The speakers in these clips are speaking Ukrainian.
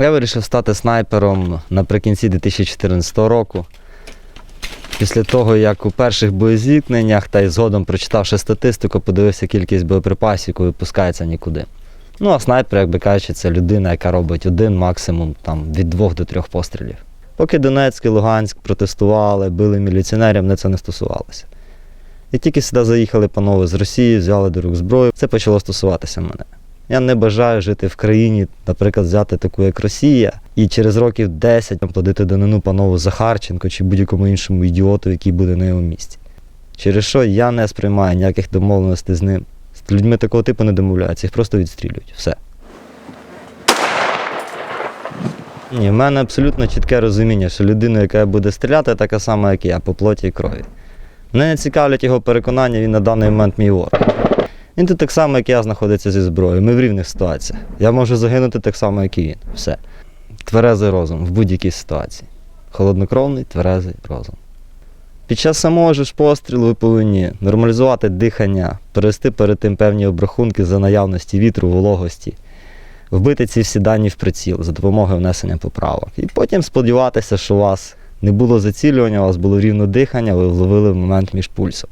Я вирішив стати снайпером наприкінці 2014 року. Після того, як у перших боєзіткненнях та й згодом прочитавши статистику, подивився кількість боєприпасів, яку випускається нікуди. Ну, а снайпер, як би кажучи, це людина, яка робить один, максимум там, від двох до трьох пострілів. Поки Донецьк і Луганськ протестували, били міліціонерів, мене це не стосувалося. І тільки сюди заїхали панове з Росії, взяли до рук зброю, це почало стосуватися мене. Я не бажаю жити в країні, наприклад, взяти таку, як Росія, і через років 10 плодити данину панову Захарченко чи будь-якому іншому ідіоту, який буде на його місці. Через що я не сприймаю ніяких домовленостей з ним. З людьми такого типу не домовляються, їх просто відстрілюють. Все. Ні, в мене абсолютно чітке розуміння, що людина, яка буде стріляти, така сама, як я, по плоті і крові. Мене не цікавлять його переконання, він на даний момент мій ворог. Він тут так само, як я, знаходиться зі зброєю. Ми в рівних ситуаціях. Я можу загинути так само, як і він. Все. Тверезий розум в будь-якій ситуації. Холоднокровний, тверезий розум. Під час самого ж пострілу ви повинні нормалізувати дихання, перевести перед тим певні обрахунки за наявності вітру, вологості, вбити ці всі дані в приціл за допомогою внесення поправок. І потім сподіватися, що у вас не було зацілювання, у вас було рівно дихання, ви вловили момент між пульсом.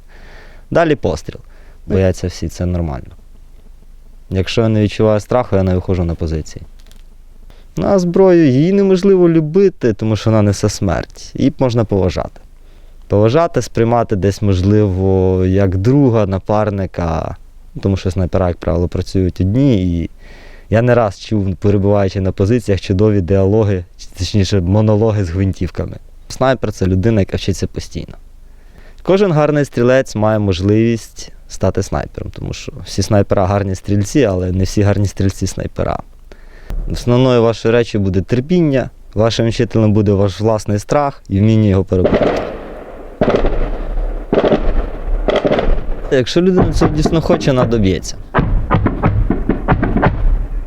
Далі постріл. Бояться всі, це нормально. Якщо я не відчуваю страху, я не виходжу на позиції. Ну, а зброю її неможливо любити, тому що вона несе смерть. Її можна поважати. Поважати, сприймати десь, можливо, як друга, напарника, тому що снайпера, як правило, працюють одні. І я не раз чув, перебуваючи на позиціях, чудові діалоги, точніше, монологи з гвинтівками. Снайпер це людина, яка вчиться постійно. Кожен гарний стрілець має можливість стати снайпером, тому що всі снайпера гарні стрільці, але не всі гарні стрільці снайпера. Основною вашою речі буде терпіння, вашим вчителем буде ваш власний страх і вміння його перебувати. Якщо людина це дійсно хоче, вона доб'ється.